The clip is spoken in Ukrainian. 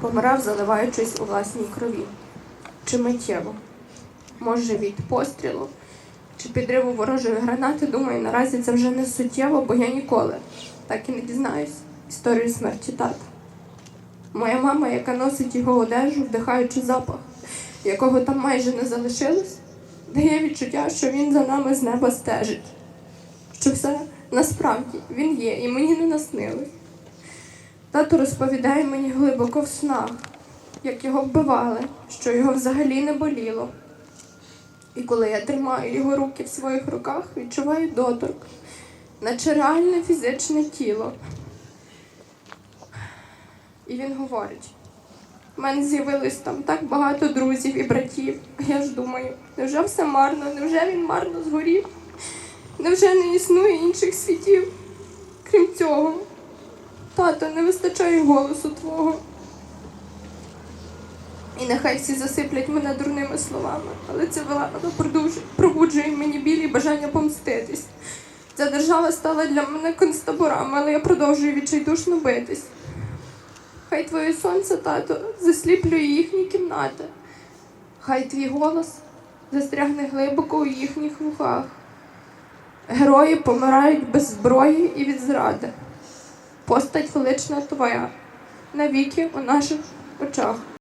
помирав, заливаючись у власній крові. Чи миттєво? Може, від пострілу, чи підриву ворожої гранати, думаю, наразі це вже не суттєво, бо я ніколи так і не дізнаюсь історію смерті тата. Моя мама, яка носить його одежу, вдихаючи запах, якого там майже не залишилось, дає відчуття, що він за нами з неба стежить, що все насправді він є, і мені не наснилось. Тато розповідає мені глибоко в снах, як його вбивали, що його взагалі не боліло. І коли я тримаю його руки в своїх руках, відчуваю доторк, наче реальне фізичне тіло. І він говорить: у мене з'явилось там так багато друзів і братів. Я ж думаю, невже все марно, невже він марно згорів? Невже не існує інших світів? Крім цього, тато, не вистачає голосу твого. І нехай всі засиплять мене дурними словами, але це продовжує, пробуджує мені біль і бажання помститись. Ця держава стала для мене концтаборами, але я продовжую відчайдушно битись. Хай твоє сонце, тато, засліплює їхні кімнати. Хай твій голос застрягне глибоко у їхніх вухах. Герої помирають без зброї і від зради. Постать велична твоя навіки у наших очах.